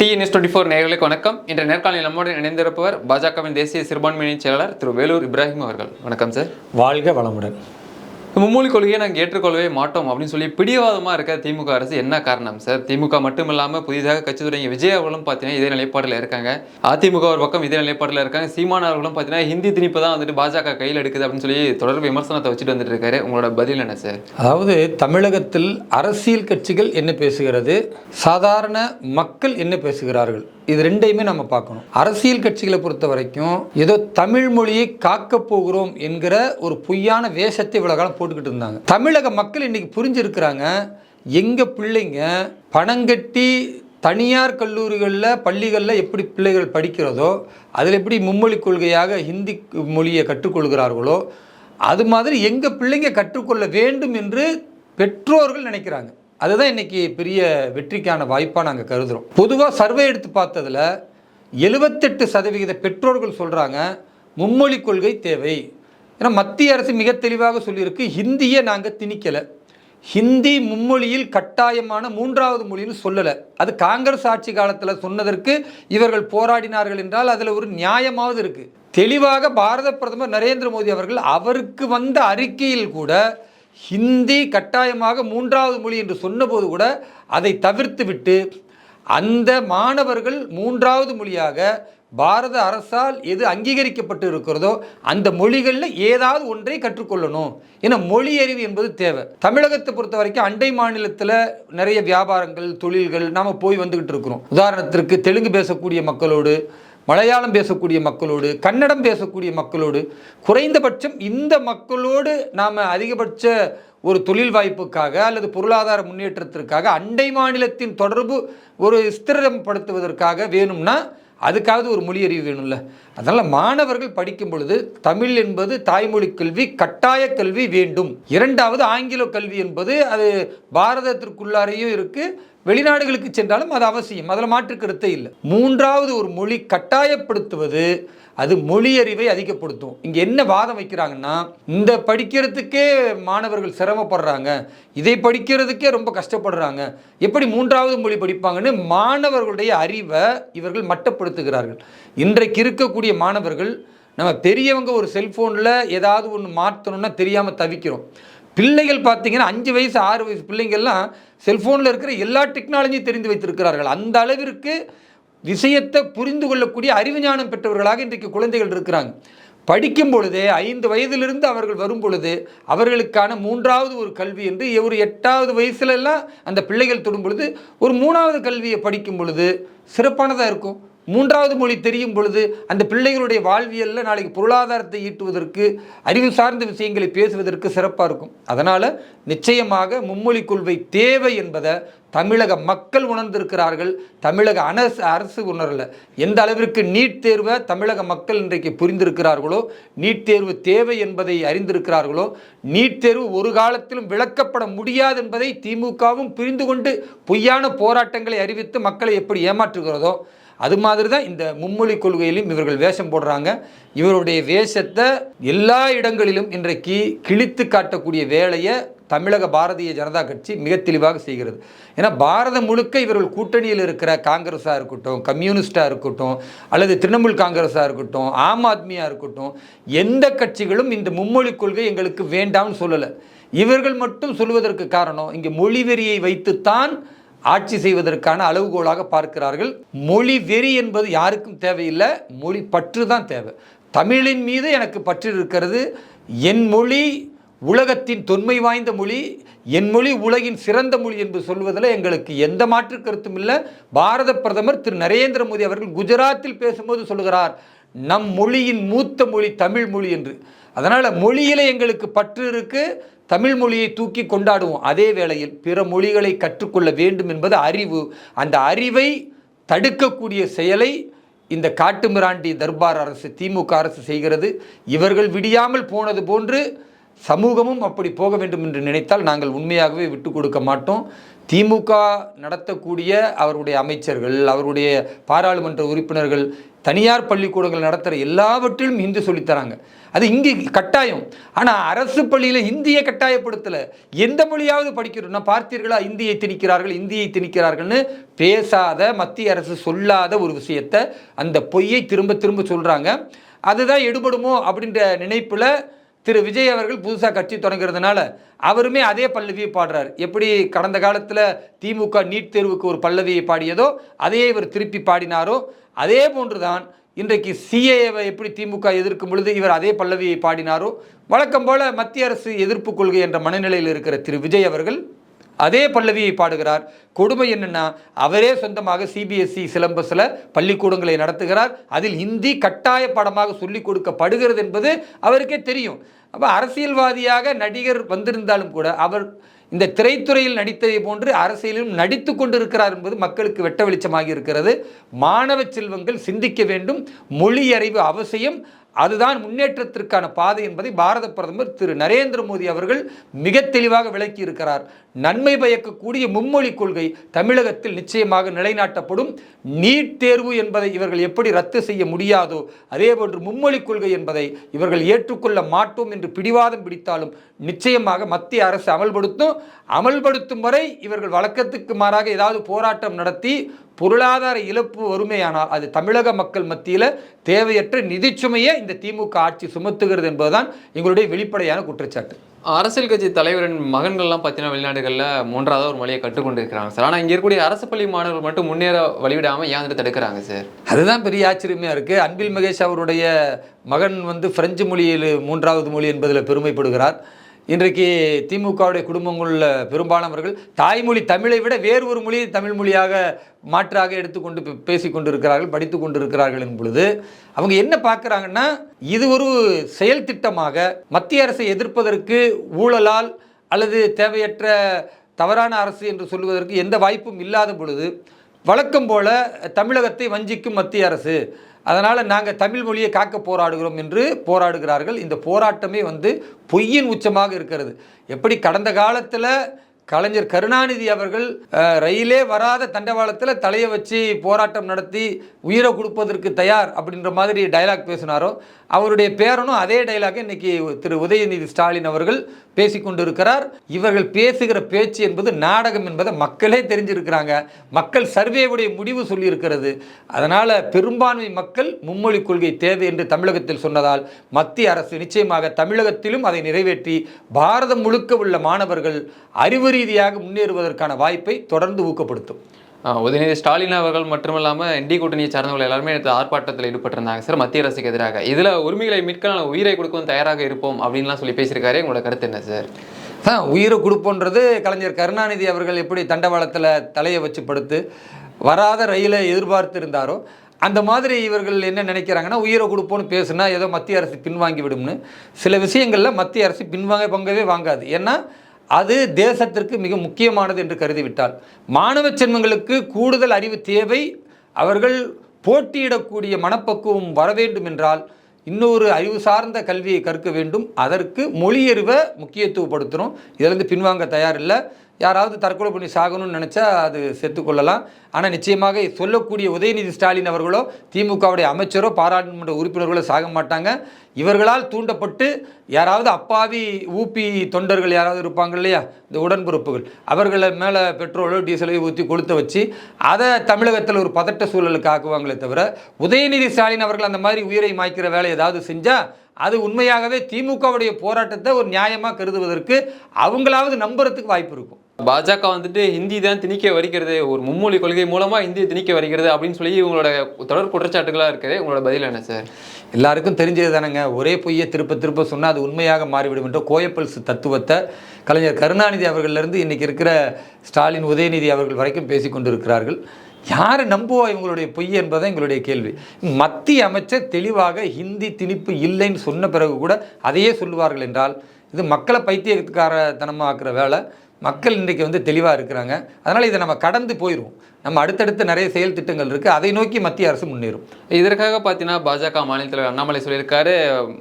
DNS twenty four நேர்களுக்கு வணக்கம். இன்று நேர்காணலில் நம்முடன் இணைந்திருப்பவர் பாஜகவின் தேசிய சிறுபான்மையின் செயலாளர் திரு வேலூர் இப்ராஹிம் அவர்கள். வணக்கம் சார். வாழ்க வளமுடன். மும்மொழி கொள்கையை நாங்கள் ஏற்றுக்கொள்ளவே மாட்டோம் அப்படின்னு சொல்லி பிடிவாதமாக இருக்க திமுக அரசு என்ன காரணம்? சார் திமுக மட்டும் இல்லாமல் புதிதாக கட்சி தொடங்கிய விஜய் அவர்களும் பார்த்தீங்கன்னா இதே நிலைப்பாட்டில் இருக்காங்க. அதிமுக ஒரு பக்கம் இதே நிலைப்பாட்டில் இருக்காங்க. சீமான அவர்களும் பார்த்தீங்கன்னா ஹிந்தி திணிப்பு தான் வந்துட்டு பாஜக கையில் எடுக்குது அப்படின்னு சொல்லி தொடர் விமர்சனத்தை வச்சுட்டு வந்துட்டு இருக்காரு. உங்களோட பதில் என்ன சார்? அதாவது தமிழகத்தில் அரசியல் கட்சிகள் என்ன பேசுகிறது? சாதாரண மக்கள் என்ன பேசுகிறார்கள்? இது ரெண்டையுமே நம்ம பார்க்கணும். அரசியல் கட்சிகளை பொறுத்த வரைக்கும் ஏதோ தமிழ் மொழியை காக்க போகிறோம் என்கிற ஒரு பொய்யான வேஷத்தை இவ்வளவு காலம் போட்டுக்கிட்டு இருந்தாங்க. தமிழக மக்கள் இன்னைக்கு புரிஞ்சிருக்கிறாங்க எங்க பிள்ளைங்க பணம் கட்டி தனியார் கல்லூரிகளில் பள்ளிகளில் எப்படி பிள்ளைகள் படிக்கிறதோ அதில் எப்படி மும்மொழி கொள்கையாக ஹிந்தி மொழியை கற்றுக்கொள்கிறார்களோ அது மாதிரி எங்கள் பிள்ளைங்க கற்றுக்கொள்ள வேண்டும் என்று பெற்றோர்கள் நினைக்கிறாங்க. அதுதான் இன்னைக்கு பெரிய வெற்றிக்கான வாய்ப்பாக நாங்கள் கருதுகிறோம் பொதுவாக சர்வே எடுத்து பார்த்ததில் எழுபத்தெட்டு சதவிகித பெற்றோர்கள் சொல்கிறாங்க மும்மொழி கொள்கை தேவை. ஏன்னா மத்திய அரசு மிக தெளிவாக சொல்லியிருக்கு ஹிந்தியை நாங்கள் திணிக்கலை. ஹிந்தி மும்மொழியில் கட்டாயமான மூன்றாவது மொழின்னு சொல்லலை. அது காங்கிரஸ் ஆட்சி காலத்தில் சொன்னதற்கு இவர்கள் போராடினார்கள் என்றால் அதில் ஒரு நியாயமாவது இருக்குது தெளிவாக பாரத பிரதமர் நரேந்திர மோடி அவர்கள் அவருக்கு வந்த அறிக்கையில் கூட ஹிந்தி கட்டாயமாக மூன்றாவது மொழி என்று சொன்னபோது கூட அதை தவிர்த்து விட்டு அந்த மாணவர்கள் மூன்றாவது மொழியாக பாரத அரசால் எது அங்கீகரிக்கப்பட்டு இருக்கிறதோ அந்த மொழிகளில் ஏதாவது ஒன்றை கற்றுக்கொள்ளணும். ஏன்னா மொழி அறிவு என்பது தேவை. தமிழகத்தை பொறுத்த வரைக்கும் அண்டை மாநிலத்தில் நிறைய வியாபாரங்கள் தொழில்கள் நாம் போய் வந்துக்கிட்டு இருக்கிறோம். உதாரணத்திற்கு தெலுங்கு பேசக்கூடிய மக்களோடு மலையாளம் பேசக்கூடிய மக்களோடு கன்னடம் பேசக்கூடிய மக்களோடு குறைந்தபட்சம் இந்த மக்களோடு நாம் அதிகபட்ச ஒரு தொழில் வாய்ப்புக்காக அல்லது பொருளாதார முன்னேற்றத்திற்காக அண்டை மாநிலத்தின் தொடர்பு ஒரு ஸ்திரப்படுத்துவதற்காக வேணும்னா அதுக்காவது ஒரு மொழி அறிவு வேணும்ல. அதனால் மாணவர்கள் படிக்கும் பொழுது தமிழ் என்பது தாய்மொழி கல்வி கட்டாய கல்வி வேண்டும். இரண்டாவது ஆங்கில கல்வி என்பது அது பாரதத்திற்குள்ளாரையும் இருக்குது வெளிநாடுகளுக்கு சென்றாலும் அது அவசியம். அதில் மாற்று கருத்தே இல்லை. மூன்றாவது ஒரு மொழி கட்டாயப்படுத்துவது அது மொழி அறிவை அதிகப்படுத்தும். இங்கே என்ன வாதம் வைக்கிறாங்கன்னா இந்த படிக்கிறதுக்கே மாணவர்கள் சிரமப்படுறாங்க இதை படிக்கிறதுக்கே ரொம்ப கஷ்டப்படுறாங்க எப்படி மூன்றாவது மொழி படிப்பாங்கன்னு மாணவர்களுடைய அறிவை இவர்கள் மட்டப்படுத்துகிறார்கள். இன்றைக்கு இருக்கக்கூடிய மாணவர்கள் நம்ம பெரியவங்க ஒரு செல்ஃபோனில் ஏதாவது ஒன்று மாற்றணும்னா தெரியாமல் தவிக்கிறோம். பிள்ளைகள் பார்த்தீங்கன்னா அஞ்சு வயசு ஆறு வயசு பிள்ளைங்கள்லாம் செல்ஃபோனில் இருக்கிற எல்லா டெக்னாலஜியும் தெரிந்து வைத்திருக்கிறார்கள். அந்த அளவிற்கு விஷயத்தை புரிந்து கொள்ளக்கூடிய அறிவு ஞானம் பெற்றவர்களாக இன்றைக்கு குழந்தைகள் இருக்கிறாங்க. படிக்கும் பொழுதே ஐந்து வயதிலிருந்து அவர்கள் வரும் பொழுது அவர்களுக்கான மூன்றாவது ஒரு கல்வி என்று ஒரு எட்டாவது வயசுலலாம் அந்த பிள்ளைகள் தொடும் பொழுது ஒரு மூணாவது கல்வியை படிக்கும் பொழுது சிறப்பானதாக இருக்கும்? மூன்றாவது மொழி தெரியும் பொழுது அந்த பிள்ளைகளுடைய வாழ்வியலில் நாளைக்கு பொருளாதாரத்தை ஈட்டுவதற்கு அறிவு சார்ந்த விஷயங்களை பேசுவதற்கு சிறப்பாக இருக்கும். அதனால் நிச்சயமாக மும்மொழி கொள்கை தேவை என்பதை தமிழக மக்கள் உணர்ந்திருக்கிறார்கள். தமிழக அரசு அரசு உணரல. எந்த அளவிற்கு நீட் தேர்வை தமிழக மக்கள் இன்றைக்கு புரிந்திருக்கிறார்களோ நீட் தேர்வு தேவை என்பதை அறிந்திருக்கிறார்களோ நீட் தேர்வு ஒரு காலத்திலும் விளக்கப்பட முடியாது என்பதை திமுகவும் புரிந்து கொண்டு பொய்யான போராட்டங்களை அறிவித்து மக்களை எப்படி ஏமாற்றுகிறதோ அது மாதிரி தான் இந்த மும்மொழி கொள்கையிலும் இவர்கள் வேஷம் போடுறாங்க. இவருடைய வேஷத்தை எல்லா இடங்களிலும் இன்றைக்கு கிழித்து காட்டக்கூடிய வேலையை தமிழக பாரதிய ஜனதா கட்சி மிக தெளிவாக செய்கிறது. ஏன்னா பாரதம் முழுக்க இவர்கள் கூட்டணியில் இருக்கிற காங்கிரஸாக இருக்கட்டும் கம்யூனிஸ்டாக இருக்கட்டும் அல்லது திரிணாமுல் காங்கிரஸாக இருக்கட்டும் ஆம் ஆத்மியாக இருக்கட்டும் எந்த கட்சிகளும் இந்த மும்மொழி கொள்கை எங்களுக்கு வேண்டாம்னு சொல்லலை. இவர்கள் மட்டும் சொல்வதற்கு காரணம் இங்கே மொழி வெறியை வைத்துத்தான் ஆட்சி செய்வதற்கான அளவுகோலாக பார்க்கிறார்கள். மொழி வெறி என்பது யாருக்கும் தேவையில்லை. மொழி பற்று தான் தேவை. தமிழின் மீது எனக்கு பற்று இருக்கிறது. என் மொழி உலகத்தின் தொன்மை வாய்ந்த மொழி என் மொழி உலகின் சிறந்த மொழி என்று சொல்வதில் எங்களுக்கு எந்த மாற்று கருத்தும் இல்லை. பாரத பிரதமர் திரு. நரேந்திர மோடி அவர்கள் குஜராத்தில் பேசும்போது சொல்கிறார் நம் மொழியின் மூத்த மொழி தமிழ் மொழி என்று. அதனால் மொழியில் எங்களுக்கு பற்று இருக்குது தமிழ் மொழியை தூக்கி கொண்டாடுவோம். அதே வேளையில் பிற மொழிகளை கற்றுக்கொள்ள வேண்டும் என்பது அறிவு. அந்த அறிவை தடுக்கக்கூடிய செயலை இந்த காட்டுமிராண்டி தர்பார் அரசு திமுக அரசு செய்கிறது. இவர்கள் விடியாமல் போனது போன்று சமூகமும் அப்படி போக வேண்டும் என்று நினைத்தால் நாங்கள் உண்மையாகவே விட்டு கொடுக்க மாட்டோம். திமுக நடத்தக்கூடிய அவருடைய அமைச்சர்கள் அவருடைய பாராளுமன்ற உறுப்பினர்கள் தனியார் பள்ளிக்கூடங்கள் நடத்துகிற எல்லாவற்றிலும் ஹிந்தி சொல்லித்தராங்க அது இங்கே கட்டாயம். ஆனால் அரசு பள்ளியில் இந்தியை கட்டாயப்படுத்தலை. எந்த மொழியாவது படிக்கிறோம்னா பார்த்தீர்களா? இந்தியை திணிக்கிறார்கள் இந்தியை திணிக்கிறார்கள்னு பேசாத மத்திய அரசு சொல்லாத ஒரு விஷயத்தை அந்த பொய்யை திரும்ப திரும்ப சொல்கிறாங்க அதுதான் எடுபடுமோ அப்படின்ற நினைப்பில் திரு விஜய் அவர்கள் புதுசாக கட்சி தொடங்குறதுனால அவருமே அதே பல்லவியை பாடுறார். எப்படி கடந்த காலத்தில் திமுக நீட் தேர்வுக்கு ஒரு பல்லவியை பாடியதோ அதே இவர் திருப்பி பாடினாரோ அதே போன்றுதான் இன்றைக்கு சிஏவை எப்படி திமுக எதிர்க்கும் பொழுது இவர் அதே பல்லவியை பாடினாரோ வழக்கம் போல மத்திய அரசு எதிர்ப்பு கொள்கை என்ற மனநிலையில் இருக்கிற திரு விஜய் அவர்கள் அதே பல்லவியை பாடுகிறார். கொடுமை என்னென்னா அவரே சொந்தமாக சிபிஎஸ்இ சிலம்பஸில் பள்ளிக்கூடங்களை நடத்துகிறார். அதில் ஹிந்தி கட்டாய பாடமாக சொல்லிக் கொடுக்கப்படுகிறது என்பது அவருக்கே தெரியும். அப்போ அரசியல்வாதியாக நடிகர் வந்திருந்தாலும் கூட அவர் இந்த திரைத்துறையில் நடித்ததை போன்று அரசியலிலும் நடித்து கொண்டிருக்கிறார் என்பது மக்களுக்கு வெட்ட வெளிச்சமாக இருக்கிறது. மாணவ செல்வங்கள் சிந்திக்க வேண்டும். மொழி அறிவு அவசியம். அதுதான் முன்னேற்றத்திற்கான பாதை என்பதை பாரத பிரதமர் திரு நரேந்திர மோடி அவர்கள் மிக தெளிவாக விளக்கி இருக்கிறார். நன்மை பயக்கக்கூடிய மும்மொழி கொள்கை தமிழகத்தில் நிச்சயமாக நிலைநாட்டப்படும். நீட் தேர்வு என்பதை இவர்கள் எப்படி ரத்து செய்ய முடியாதோ அதே போன்று மும்மொழி கொள்கை என்பதை இவர்கள் ஏற்றுக்கொள்ள மாட்டோம் என்று பிடிவாதம் பிடித்தாலும் நிச்சயமாக மத்திய அரசு அமல்படுத்தும். அமல்படுத்தும் வரை இவர்கள் வழக்கத்துக்கு மாறாக ஏதாவது போராட்டம் நடத்தி பொருளாதார இழப்பு வறுமையானால் அது தமிழக மக்கள் மத்தியில் தேவையற்ற நிதிச்சுமையை இந்த திமுக ஆட்சி சுமத்துகிறது என்பதுதான் எங்களுடைய வெளிப்படையான குற்றச்சாட்டு. அரசியல் கட்சி தலைவரின் மகன்கள்லாம் பார்த்தீங்கன்னா வெளிநாடுகளில் மூன்றாவது ஒரு மொழியை கற்றுக்கொண்டு இருக்கிறாங்க சார். ஆனால் இங்கே இருக்கக்கூடிய அரசு பள்ளி மாணவர்கள் மட்டும் முன்னேற வழிவிடாமல் ஏன் வந்துட்டு தடுக்கிறாங்க சார்? அதுதான் பெரிய ஆச்சரியமாக இருக்குது அன்பில் மகேஷ் அவருடைய மகன் வந்து பிரெஞ்சு மொழியில் மூன்றாவது மொழி என்பதில் பெருமைப்படுகிறார். இன்றைக்கு திமுகவுடைய குடும்பங்களில் பெரும்பாலானவர்கள் தாய்மொழி தமிழை விட வேறு ஒரு மொழியை தமிழ் மொழியாக மாற்றாக எடுத்துக்கொண்டு பே- கொண்டிருக்கிறார்கள் படித்து கொண்டிருக்கிறார்கள் பொழுது அவங்க என்ன பார்க்குறாங்கன்னா இது ஒரு செயல் திட்டமாக மத்திய அரசை எதிர்ப்பதற்கு ஊழலால் அல்லது தேவையற்ற தவறான அரசு என்று சொல்வதற்கு எந்த வாய்ப்பும் இல்லாத பொழுது வழக்கம் போல தமிழகத்தை வஞ்சிக்கும் மத்திய அரசு. அதனால் நாங்கள் தமிழ் மொழியை காக்க போராடுகிறோம் என்று போராடுகிறார்கள். இந்த போராட்டமே வந்து பொய்யின் உச்சமாக இருக்கிறது. எப்படி கடந்த காலத்தில் கலைஞர் கருணாநிதி அவர்கள் ரயிலே வராத தண்டவாளத்தில் தலையை வச்சு போராட்டம் நடத்தி உயிரை கொடுப்பதற்கு தயார் அப்படின்ற மாதிரி டயலாக் பேசினாரோ அவருடைய பேரனும் அதே டைலாக் இன்னைக்கு திரு உதயநிதி ஸ்டாலின் அவர்கள் பேசிக்கொண்டிருக்கிறார் இவர்கள் பேசுகிற பேச்சு என்பது நாடகம் என்பதை மக்களே தெரிஞ்சிருக்கிறாங்க. மக்கள் சர்வேவுடைய முடிவு சொல்லியிருக்கிறது. அதனால் பெரும்பான்மை மக்கள் மும்மொழி கொள்கை தேவை என்று தமிழகத்தில் சொன்னதால் மத்திய அரசு நிச்சயமாக தமிழகத்திலும் அதை நிறைவேற்றி பாரதம் முழுக்க உள்ள மாணவர்கள் அறிவுரி ரீதியாக முன்னேறுவதற்கான வாய்ப்பை தொடர்ந்து ஊக்கப்படுத்தும். உதயநிதி ஸ்டாலின் அவர்கள் மட்டுமல்லாமல் என்டி கூட்டணியை சார்ந்தவர்கள் எல்லாருமே நேற்று ஆர்ப்பாட்டத்தில் ஈடுபட்டிருந்தாங்க. சார் மத்திய அரசுக்கு எதிராக. இதில் உரிமைகளை மீட்க நாங்கள் உயிரை கொடுக்கவும் தயாராக இருப்போம் அப்படின்லாம் சொல்லி பேசியிருக்காரு. உங்களோட கருத்து என்ன சார்? தான் உயிரை கொடுப்போன்றது கலைஞர் கருணாநிதி அவர்கள் எப்படி தண்டவாளத்தில் தலையை வச்சு படுத்து வராத ரயிலை எதிர்பார்த்து இருந்தாரோ அந்த மாதிரி இவர்கள் என்ன நினைக்கிறாங்கன்னா உயிரை கொடுப்போன்னு பேசுனா ஏதோ மத்திய அரசு பின்வாங்கி விடும்னு சில விஷயங்களில் மத்திய அரசு பின்வாங்க பங்கவே வாங்காது. ஏன்னா அது தேசத்திற்கு மிக முக்கியமானது என்று கருதிவிட்டால். மாணவ செல்வங்களுக்கு கூடுதல் அறிவு தேவை. அவர்கள் போட்டியிடக்கூடிய மனப்பக்குவம் வர வேண்டும் என்றால் இன்னொரு அறிவு சார்ந்த கல்வியை கற்க வேண்டும். அதற்கு மொழியறிவை முக்கியத்துவப்படுத்துகிறோம் இதிலிருந்து பின்வாங்க தயாரில்லை. யாராவது தற்கொலை பண்ணி சாகணும்னு நினச்சா அது செத்துக்கொள்ளலாம் ஆனால் நிச்சயமாக சொல்லக்கூடிய உதயநிதி ஸ்டாலின் அவர்களோ திமுகவுடைய அமைச்சரோ பாராளுமன்ற உறுப்பினர்களோ சாக மாட்டாங்க. இவர்களால் தூண்டப்பட்டு யாராவது அப்பாவி ஊப்பி தொண்டர்கள் யாராவது இருப்பாங்க இல்லையா? இந்த உடன்பிறப்புகள். அவர்களை மேலே பெட்ரோலோ டீசலோ ஊற்றி கொளுத்த வச்சு அதை தமிழகத்தில் ஒரு பதட்ட சூழலுக்கு ஆக்குவாங்களே தவிர உதயநிதி ஸ்டாலின் அவர்கள் அந்த மாதிரி உயிரை மாய்க்கிற வேலை ஏதாவது செஞ்சால் அது உண்மையாகவே திமுகவுடைய போராட்டத்தை ஒரு நியாயமாக கருதுவதற்கு அவங்களாவது நம்புறதுக்கு வாய்ப்பு இருக்கும். பாஜக வந்துட்டு ஹிந்தி தான் திணிக்க வருகிறது ஒரு மும்மொழி கொள்கை மூலமா இந்தியை திணிக்க வருகிறது அப்படின்னு சொல்லி இவங்களோட தொடர் குற்றச்சாட்டுகளா இருக்குது உங்களோட பதில் என்ன சார்? எல்லாருக்கும் தெரிஞ்சது தானேங்க. ஒரே பொய்யை திருப்ப திருப்ப சொன்னால் அது உண்மையாக மாறிவிடும் என்ற கோயப்பல்ஸ் தத்துவத்தை கலைஞர் கருணாநிதி அவர்களிலிருந்து இன்னைக்கு இருக்கிற ஸ்டாலின் உதயநிதி அவர்கள் வரைக்கும் பேசி கொண்டிருக்கிறார்கள். யாரை நம்புவா இவங்களுடைய பொய் என்பதை எங்களுடைய கேள்வி. மத்திய அமைச்சர் தெளிவாக ஹிந்தி திணிப்பு இல்லைன்னு சொன்ன பிறகு கூட அதையே சொல்லுவார்கள் என்றால் இது மக்களை பைத்தியக்காரத்தனமாக்குற வேலை. மக்கள் இன்றைக்கு வந்து தெளிவாக இருக்கிறாங்க. அதனால் இதை நம்ம கடந்து போயிடுவோம் நம்ம அடுத்தடுத்து நிறைய செயல் திட்டங்கள் இருக்குது அதை நோக்கி மத்திய அரசு முன்னேறும். இதற்காக பார்த்தீங்கன்னா பாஜக மாநில தலைவர் அண்ணாமலை சொல்லியிருக்காரு.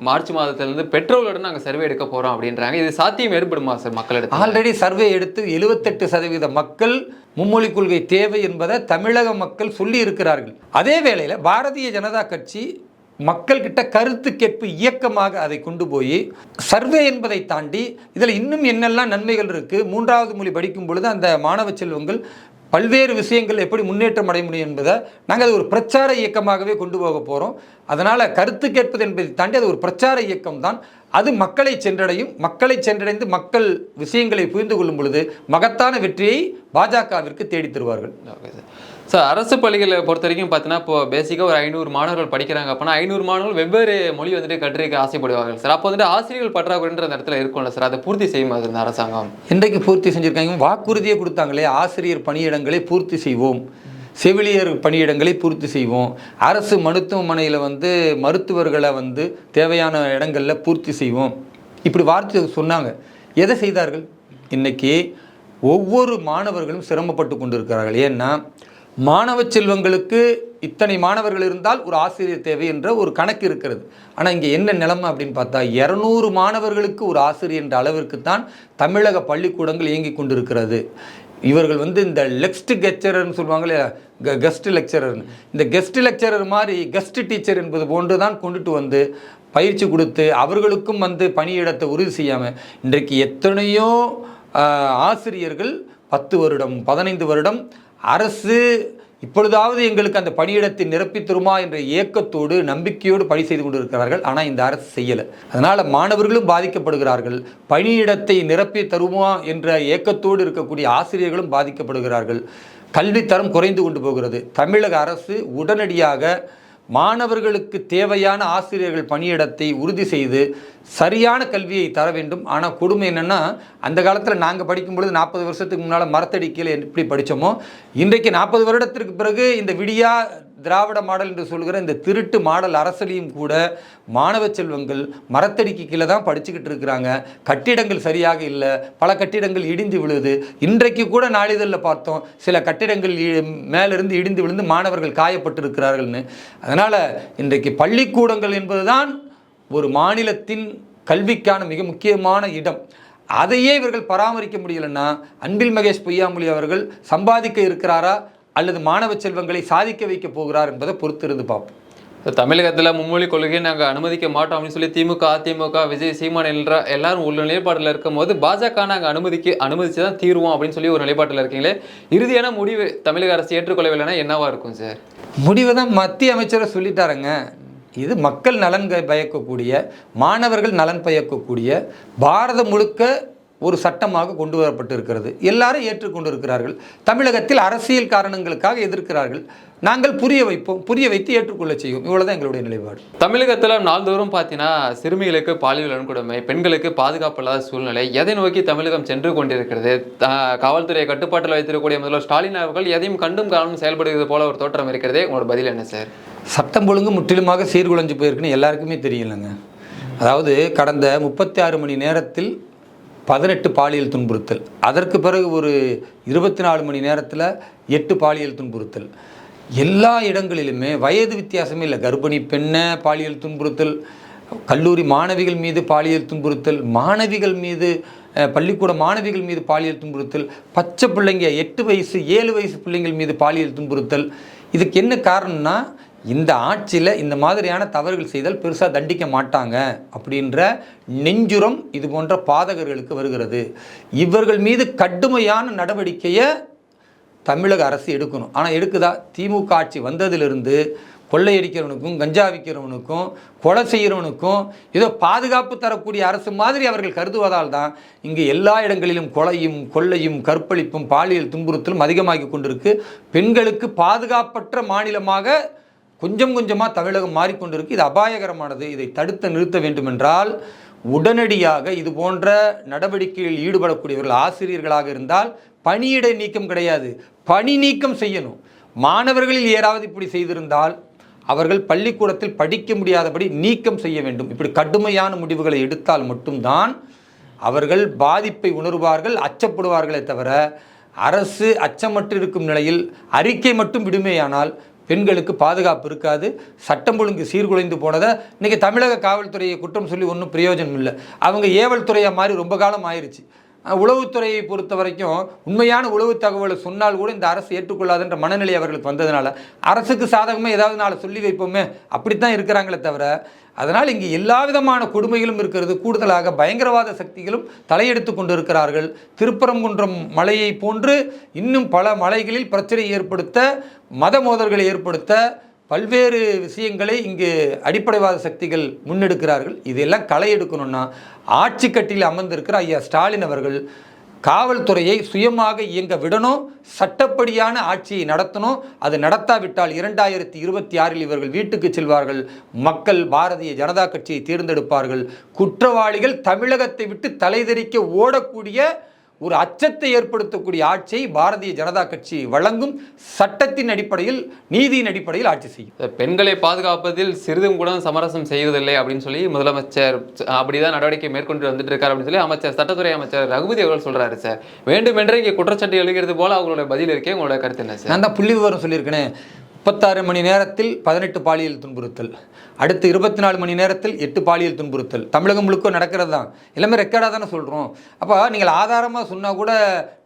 மார்ச் மாதத்திலிருந்து பெட்ரோலுடன் நாங்கள் சர்வே எடுக்க போகிறோம் அப்படின்றாங்க. இது சாத்தியம் ஏற்படுமா சார் மக்களிடத்தில்? ஆல்ரெடி சர்வே எடுத்து எழுபத்தெட்டு சதவீத மக்கள் மும்மொழி கொள்கை தேவை என்பதை தமிழக மக்கள் சொல்லி இருக்கிறார்கள் அதே வேளையில் பாரதிய ஜனதா கட்சி மக்கள்கிட்ட கருத்து கேட்பு இயக்கமாக அதை கொண்டு போய் சர்வே என்பதை தாண்டி இதில் இன்னும் என்னெல்லாம் நன்மைகள் இருக்குது மூன்றாவது மொழி படிக்கும் பொழுது அந்த மாணவ செல்வங்கள் பல்வேறு விஷயங்கள் எப்படி முன்னேற்றம் அடைய முடியும் என்பதை நாங்கள் அது ஒரு பிரச்சார இயக்கமாகவே கொண்டு போக போகிறோம் அதனால் கருத்து கேட்பது என்பதை தாண்டி அது ஒரு பிரச்சார இயக்கம் தான் அது மக்களை சென்றடையும். மக்களை சென்றடைந்து மக்கள் விஷயங்களை புரிந்து கொள்ளும் பொழுது மகத்தான வெற்றியை பாஜகவிற்கு தேடித் தருவார்கள். ஸோ சார் அரசு பள்ளிகளை பொறுத்த வரைக்கும் பார்த்தீங்கன்னா இப்போ பேசிக்காக ஒரு ஐநூறு மாணவர்கள் படிக்கிறாங்க. அப்படின்னா ஐநூறு மாணவர்கள் வெவ்வேறு மொழி வந்துட்டு கற்றுக்க ஆசைப்படுவார்கள். சார் அப்போ வந்துட்டு ஆசிரியர்கள் பற்றாக்குறைன்ற அந்த இடத்துல இருக்கும்ல சார் அதை பூர்த்தி செய்யும் அது இந்த அரசாங்கம்? இன்றைக்கு பூர்த்தி செஞ்சுருக்காங்க. வாக்குறுதியை கொடுத்தாங்களே ஆசிரியர் பணியிடங்களை பூர்த்தி செய்வோம். செவிலியர் பணியிடங்களை பூர்த்தி செய்வோம். அரசு மருத்துவமனையில் வந்து மருத்துவர்களை வந்து தேவையான இடங்களில் பூர்த்தி செய்வோம். இப்படி வார்த்தை சொன்னாங்க. எதை செய்தார்கள்? இன்னைக்கு ஒவ்வொரு மாணவர்களும் சிரமப்பட்டு கொண்டிருக்கிறார்கள். ஏன்னா மாணவ செல்வங்களுக்கு இத்தனை மாணவர்கள் இருந்தால் ஒரு ஆசிரியர் தேவை என்ற ஒரு கணக்கு இருக்கிறது. ஆனால் இங்கே என்ன நிலைமை அப்படின்னு பார்த்தா இரநூறு மாணவர்களுக்கு ஒரு ஆசிரியர் என்ற அளவிற்கு தான் தமிழக பள்ளிக்கூடங்கள் இயங்கி கொண்டிருக்கிறது. இவர்கள் வந்து இந்த லெக்ஸ்ட் கெச்சரர்னு சொல்லுவாங்களே கெஸ்ட் லெக்சரர்னு. இந்த கெஸ்ட் லெக்சரர் மாதிரி கெஸ்ட் டீச்சர் என்பது போன்று தான் கொண்டுட்டு வந்து பயிற்சி கொடுத்து அவர்களுக்கும் வந்து பணியிடத்தை உறுதி செய்யாமல் இன்றைக்கு எத்தனையோ ஆசிரியர்கள் பத்து வருடம் பதினைந்து வருடம் அரசு இப்பொழுதாவது எங்களுக்கு அந்த பணியிடத்தை நிரப்பி தருமா என்ற ஏக்கத்தோடு நம்பிக்கையோடு பணி செய்து கொண்டிருக்கிறார்கள். ஆனால் இந்த அரசு செய்யலை. அதனால் மாணவர்களும் பாதிக்கப்படுகிறார்கள். பணியிடத்தை நிரப்பி தருமா என்ற ஏக்கத்தோடு இருக்கக்கூடிய ஆசிரியர்களும் பாதிக்கப்படுகிறார்கள். கல்வித்தரம் குறைந்து கொண்டு போகிறது. தமிழக அரசு உடனடியாக மாணவர்களுக்கு தேவையான ஆசிரியர்கள் பணியிடத்தை உறுதி செய்து சரியான கல்வியை தர வேண்டும். ஆனால் கொடுமை என்னென்னா அந்த காலத்தில் நாங்கள் படிக்கும் பொழுது நாற்பது வருஷத்துக்கு முன்னால் மரத்தடி கீழே எப்படி படித்தோமோ இன்றைக்கு நாற்பது வருடத்திற்கு பிறகு இந்த விடியா திராவிட மாடல் என்று சொல்கிற இந்த திருட்டு மாடல் அரசியலையும் கூட மாணவ செல்வங்கள் மரத்தடிக்கு கீழே தான் படிச்சுக்கிட்டு இருக்கிறாங்க. கட்டிடங்கள் சரியாக இல்லை. பல கட்டிடங்கள் இடிந்து விழுது. இன்றைக்கு கூட நாளிதழில் பார்த்தோம். சில கட்டிடங்கள் இ- மேலிருந்து இடிந்து விழுந்து மாணவர்கள் காயப்பட்டிருக்கிறார்கள்னு. அதனால் இன்றைக்கு பள்ளிக்கூடங்கள் என்பதுதான் ஒரு மாநிலத்தின் கல்விக்கான மிக முக்கியமான இடம். அதையே இவர்கள் பராமரிக்க முடியலன்னா அன்பில் மகேஷ் பொய்யாமொழி அவர்கள் சம்பாதிக்க இருக்கிறாரா? அல்லது மாணவ செல்வங்களை சாதிக்க வைக்க போகிறார் என்பதை பொறுத்திருந்து பார்ப்போம். தமிழகத்துல மும்மொழி கொள்கையை நாங்க அனுமதிக்க மாட்டோம் அப்படின்னு சொல்லி திமுக அதிமுக விஜய் சீமான் என்ற எல்லாரும் உள்ள நிலைப்பாட்டில் இருக்கும்போது பாஜக நாங்க அனுமதிக்க அனுமதிச்சு தான் தீர்வோம் அப்படின்னு சொல்லி ஒரு நிலைப்பாட்டில் இருக்கீங்களே இறுதியான முடிவு தமிழக அரசு ஏற்றுக்கொள்ளவில்லைன்னா என்னவா இருக்கும் சார் முடிவை தான் மத்திய அமைச்சரை சொல்லிட்டாருங்க. இது மக்கள் நலன் பயக்கக்கூடிய மாணவர்கள் நலன் பயக்கக்கூடிய பாரதம் முழுக்க ஒரு சட்டமாக கொண்டு வரப்பட்டு இருக்கிறது எல்லாரும் ஏற்றுக்கொண்டு இருக்கிறார்கள் தமிழகத்தில் அரசியல் காரணங்களுக்காக எதிர்க்கிறார்கள். நாங்கள் புரிய வைப்போம். புரிய வைத்து ஏற்றுக்கொள்ள செய்வோம். இவ்வளவுதான் எங்களுடைய நிலைப்பாடு. தமிழகத்துல நாள்தோறும் பார்த்தீங்கன்னா சிறுமிகளுக்கு பாலியல் வன்கொடுமை பெண்களுக்கு பாதுகாப்பு இல்லாத சூழ்நிலை எதை நோக்கி தமிழகம் சென்று கொண்டிருக்கிறது? காவல்துறையை கட்டுப்பாட்டில் வைத்திருக்கக்கூடிய முதல்வர் ஸ்டாலின் அவர்கள் எதையும் கண்டும் காணும் செயல்படுகிறது போல ஒரு தோற்றம் இருக்கிறதே. உங்களோட பதில் என்ன சார்? சட்டம் ஒழுங்கு முற்றிலுமாக சீர்குலைஞ்சு போயிருக்குன்னு எல்லாருக்குமே தெரியலங்க அதாவது கடந்த முப்பத்தி ஆறு மணி நேரத்தில் பதினெட்டு பாலியல் துன்புறுத்தல். அதற்கு பிறகு ஒரு இருபத்தி நாலு மணி நேரத்தில் எட்டு பாலியல் துன்புறுத்தல். எல்லா இடங்களிலுமே வயது வித்தியாசமே இல்லை. கர்ப்பிணி பெண்ணை பாலியல் துன்புறுத்தல். கல்லூரி மாணவிகள் மீது பாலியல் துன்புறுத்தல். மாணவிகள் மீது பள்ளிக்கூட மாணவிகள் மீது பாலியல் துன்புறுத்தல். பச்சை பிள்ளைங்க எட்டு வயசு ஏழு வயசு பிள்ளைங்கள் மீது பாலியல் துன்புறுத்தல். இதுக்கு என்ன காரணம்னா இந்த ஆட்சியில் இந்த மாதிரியான தவறுகள் செய்தால் பெருசாக தண்டிக்க மாட்டாங்க அப்படின்ற நெஞ்சுரம் இது போன்ற பாதகர்களுக்கு வருகிறது. இவர்கள் மீது கடுமையான நடவடிக்கையை தமிழக அரசு எடுக்கணும். ஆனால் எடுக்குதா? திமுக ஆட்சி வந்ததிலிருந்து கொள்ளையடிக்கிறவனுக்கும் கஞ்சா விற்கிறவனுக்கும் கொலை செய்கிறவனுக்கும் ஏதோ பாதுகாப்பு தரக்கூடிய அரசு மாதிரி அவர்கள் கருதுவதால் தான் இங்கு எல்லா இடங்களிலும் கொலையும் கொள்ளையும் கற்பழிப்பும் பாலியல் துன்புறுத்தலும் அதிகமாகி கொண்டிருக்கு. பெண்களுக்கு பாதுகாப்பற்ற மாநிலமாக கொஞ்சம் கொஞ்சமாக தமிழகம் மாறிக்கொண்டிருக்கு. இது அபாயகரமானது. இதை தடுத்து நிறுத்த வேண்டுமென்றால் உடனடியாக இது போன்ற நடவடிக்கைகளில் ஈடுபடக்கூடியவர்கள் ஆசிரியர்களாக இருந்தால் பணியிடை நீக்கம் கிடையாது. பணி நீக்கம் செய்யணும். மாணவர்களில் யாராவது இப்படி செய்திருந்தால் அவர்கள் பள்ளிக்கூடத்தில் படிக்க முடியாதபடி நீக்கம் செய்ய வேண்டும். இப்படி கடுமையான முடிவுகளை எடுத்தால் மட்டும்தான் அவர்கள் பாதிப்பை உணர்வார்கள் அச்சப்படுவார்களே தவிர அரசு அச்சமற்று இருக்கும் நிலையில் அறிக்கை மட்டும் விடுமேயானால் பெண்களுக்கு பாதுகாப்பு இருக்காது. சட்டம் ஒழுங்கு சீர்குலைந்து போனதை இன்றைக்கி தமிழக காவல்துறையை குற்றம் சொல்லி ஒன்றும் பிரயோஜனம் இல்லை. அவங்க ஏவல் துறையாக மாதிரி ரொம்ப காலம் ஆயிடுச்சு உளவுத்துறையை பொறுத்த வரைக்கும் உண்மையான உளவு தகவலை சொன்னால் கூட இந்த அரசு ஏற்றுக்கொள்ளாதுன்ற மனநிலை அவர்களுக்கு வந்ததுனால அரசுக்கு சாதகமாக ஏதாவது நாளை சொல்லி வைப்போமே அப்படித்தான் இருக்கிறாங்களே தவிர அதனால் இங்கே எல்லா விதமான கொடுமைகளும் இருக்கிறது. கூடுதலாக பயங்கரவாத சக்திகளும் தலையெடுத்து கொண்டு இருக்கிறார்கள் திருப்பரங்குன்றம் மலையை போன்று இன்னும் பல மலைகளில் பிரச்சனை ஏற்படுத்த மத மோதல்களை ஏற்படுத்த பல்வேறு விஷயங்களை இங்கு அடிப்படைவாத சக்திகள் முன்னெடுக்கிறார்கள். இதெல்லாம் களை எடுக்கணும்னா ஆட்சி கட்டியில் அமர்ந்திருக்கிற ஐயா ஸ்டாலின் அவர்கள் காவல்துறையை சுயமாக இயங்க விடணும் சட்டப்படியான ஆட்சியை நடத்தணும். அது நடத்தாவிட்டால் இரண்டாயிரத்தி இருபத்தி ஆறில் இவர்கள் வீட்டுக்கு செல்வார்கள். மக்கள் பாரதிய ஜனதா கட்சியை தேர்ந்தெடுப்பார்கள். குற்றவாளிகள் தமிழகத்தை விட்டு தலைதெறிக்க ஓடக்கூடிய ஒரு அச்சத்தை ஏற்படுத்தக்கூடிய ஆட்சியை பாரதிய ஜனதா கட்சி வழங்கும் சட்டத்தின் அடிப்படையில் நீதியின் அடிப்படையில் ஆட்சி செய்யும். பெண்களை பாதுகாப்பதில் சிறிதும் கூட சமரசம் செய்வதில்லை அப்படின்னு சொல்லி முதலமைச்சர் அப்படிதான் நடவடிக்கை மேற்கொண்டு வந்துட்டு இருக்காரு அப்படின்னு சொல்லி அமைச்சர் சட்டத்துறை அமைச்சர் ரகுபதி அவர்கள் சொல்றாரு சார். வேண்டுமென்றே இங்கே குற்றச்சாட்டு எழுகிறது போல அவங்களோட பதில் இருக்கே உங்களோட கருத்து என்ன சார்? நான் தான் புள்ளி விவரம் சொல்லியிருக்கேனே. முப்பத்தாறு மணி நேரத்தில் பதினெட்டு பாலியல் துன்புறுத்தல். அடுத்து இருபத்தி நாலு மணி நேரத்தில் எட்டு பாலியல் துன்புறுத்தல். தமிழகம் முழுக்க நடக்கிறது தான். எல்லாமே ரெக்கார்டாக தானே சொல்கிறோம் அப்போ நீங்கள் ஆதாரமாக சொன்னால் கூட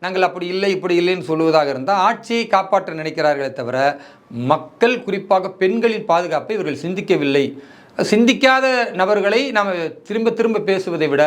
நாங்கள் அப்படி இல்லை இப்படி இல்லைன்னு சொல்லுவதாக இருந்தால் ஆட்சியை காப்பாற்ற நினைக்கிறார்களே தவிர மக்கள் குறிப்பாக பெண்களின் பாதுகாப்பை இவர்கள் சிந்திக்கவில்லை. சிந்திக்காத நபர்களை நாம் திரும்ப திரும்ப பேசுவதை விட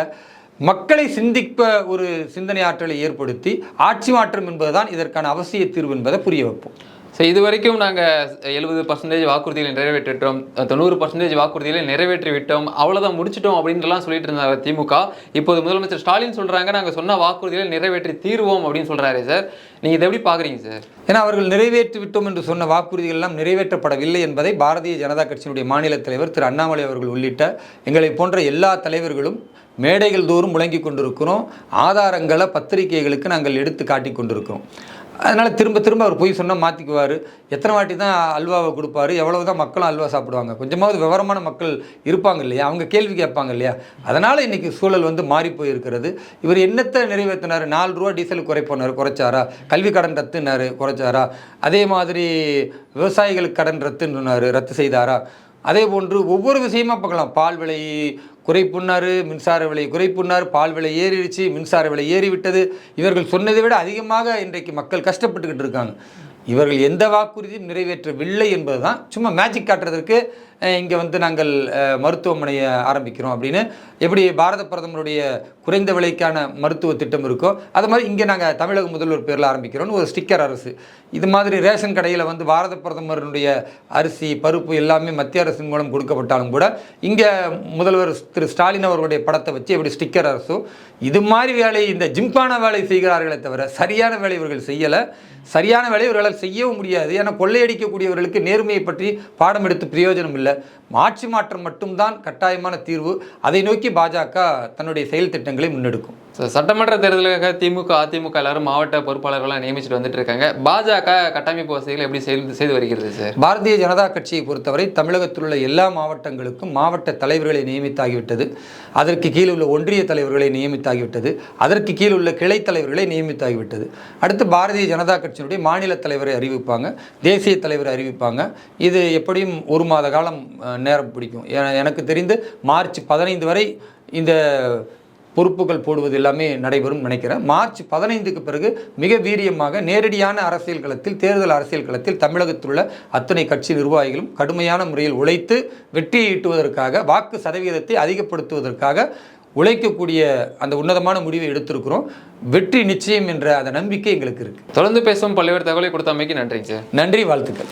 மக்களை சிந்திப்ப ஒரு சிந்தனை ஆற்றலை ஏற்படுத்தி ஆட்சி மாற்றம் என்பதுதான் இதற்கான அவசிய தீர்வு என்பதை புரிய வைப்போம். ஸோ இது வரைக்கும் நாங்கள் எழுபது பர்சன்டேஜ் வாக்குறுதிகளை நிறைவேற்றிட்டோம். தொண்ணூறு பர்சன்டேஜ் வாக்குறுதிகளை நிறைவேற்றி விட்டோம் அவ்வளோதான் முடிச்சிட்டோம் அப்படின்றலாம் சொல்லிட்டு இருந்தாங்க திமுக. இப்போது முதலமைச்சர் ஸ்டாலின் சொல்கிறாங்க நாங்கள் சொன்ன வாக்குறுதிகளை நிறைவேற்றி தீர்வோம் அப்படின்னு சொல்கிறாரு சார். நீங்கள் இதை எப்படி பார்க்குறீங்க சார்? ஏன்னா அவர்கள் நிறைவேற்றி விட்டோம் என்று சொன்ன வாக்குறுதிகள் எல்லாம் நிறைவேற்றப்படவில்லை என்பதை பாரதிய ஜனதா கட்சியினுடைய மாநில தலைவர் திரு அண்ணாமலை அவர்கள் உள்ளிட்ட எங்களை போன்ற எல்லா தலைவர்களும் மேடைகள் தோறும் முழங்கி கொண்டிருக்கிறோம். ஆதாரங்களை பத்திரிகைகளுக்கு நாங்கள் எடுத்து காட்டி கொண்டிருக்கிறோம். அதனால் திரும்ப திரும்ப அவர் போய் சொன்னால் மாற்றிக்குவார் எத்தனை வாட்டி தான் அல்வாவை கொடுப்பாரு எவ்வளவு தான் மக்களும் அல்வா சாப்பிடுவாங்க. கொஞ்சமாவது விவரமான மக்கள் இருப்பாங்க இல்லையா? அவங்க கேள்வி கேட்பாங்க இல்லையா? அதனால் இன்றைக்கி சூழல் வந்து மாறி போயிருக்கிறது. இவர் என்னத்தை நிறைவேற்றினார் நாலு ரூபா டீசல் குறைப்போனார் குறைச்சாரா? கல்வி கடன் ரத்துனார் குறைச்சாரா? அதே மாதிரி விவசாயிகளுக்கு கடன் ரத்துன்னு ரத்து செய்தாரா? அதே போன்று ஒவ்வொரு விஷயமா பார்க்கலாம். பால் விலை குறைப்புன்னாரு மின்சார விலை குறைப்புன்னார் பால் விலை ஏறிடுச்சு மின்சார விலை ஏறிவிட்டது. இவர்கள் சொன்னதை விட அதிகமாக இன்றைக்கு மக்கள் கஷ்டப்பட்டுக்கிட்டு இருக்காங்க. இவர்கள் எந்த வாக்குறுதியும் நிறைவேற்றவில்லை என்பது தான் சும்மா மேஜிக் காட்டுறதற்கு இங்கே வந்து நாங்கள் மருத்துவமனையை ஆரம்பிக்கிறோம் அப்படின்னு. எப்படி பாரத பிரதமருடைய குறைந்த விலைக்கான மருத்துவ திட்டம் இருக்கோ அது மாதிரி இங்கே நாங்கள் தமிழக முதல்வர் பேரில் ஆரம்பிக்கிறோம்னு ஒரு ஸ்டிக்கர் அரசு. இது மாதிரி ரேஷன் கடையில் வந்து பாரத பிரதமருடைய அரிசி பருப்பு எல்லாமே மத்திய அரசின் மூலம் கொடுக்கப்பட்டாலும் கூட இங்கே முதல்வர் திரு ஸ்டாலின் அவர்களுடைய படத்தை வச்சு எப்படி ஸ்டிக்கர் அரசோ இது மாதிரி வேலை இந்த ஜிம்பான வேலை செய்கிறார்களே தவிர சரியான வேலை இவர்கள் செய்யலை. சரியான வேலை இவர்களால் செய்யவும் முடியாது. ஏன்னா கொள்ளையடிக்கக்கூடியவர்களுக்கு நேர்மையை பற்றி பாடம் எடுத்து பிரயோஜனம் இல்லை. ஆட்சி மாற்றம் மட்டும்தான் கட்டாயமான தீர்வு. அதை நோக்கி பாஜக தன்னுடைய செயல் திட்டங்களை முன்னெடுக்கும். ஸோ சட்டமன்ற தேர்தலுக்காக திமுக அதிமுக எல்லாரும் மாவட்ட பொறுப்பாளர்களாக நியமிச்சுட்டு வந்துட்டு இருக்காங்க. பாஜக கட்டமைப்பு வசதிகளை எப்படி செய்து செய்து வருகிறது சார் பாரதிய ஜனதா கட்சியை பொறுத்தவரை தமிழகத்தில் உள்ள எல்லா மாவட்டங்களுக்கும் மாவட்ட தலைவர்களை நியமித்தாகிவிட்டது. அதற்கு கீழே உள்ள ஒன்றிய தலைவர்களை நியமித்தாகிவிட்டது. அதற்கு கீழே உள்ள கிளை தலைவர்களை நியமித்தாகிவிட்டது. அடுத்து பாரதிய ஜனதா கட்சியினுடைய மாநில தலைவரை அறிவிப்பாங்க தேசிய தலைவரை அறிவிப்பாங்க. இது எப்படியும் ஒரு மாத காலம் நேரம் பிடிக்கும். எனக்கு தெரிந்து மார்ச் பதினைந்து வரை இந்த பொறுப்புகள் போடுவது எல்லாமே நடைபெறும் நினைக்கிறேன். மார்ச் பதினைந்துக்கு பிறகு மிக வீரியமாக நேரடியான அரசியல் களத்தில் தேர்தல் அரசியல் களத்தில் தமிழகத்தில் உள்ள அத்தனை கட்சி நிர்வாகிகளும் கடுமையான முறையில் உழைத்து வெற்றியை ஈட்டுவதற்காக வாக்கு சதவீதத்தை அதிகப்படுத்துவதற்காக உழைக்கக்கூடிய அந்த உன்னதமான முடிவை எடுத்திருக்கிறோம். வெற்றி நிச்சயம் என்ற அந்த நம்பிக்கை எங்களுக்கு இருக்கு. தொடர்ந்து பேசும் பல்வேறு தகவலை கொடுத்தமைக்கு நன்றிங்க சார். நன்றி வாழ்த்துக்கள்.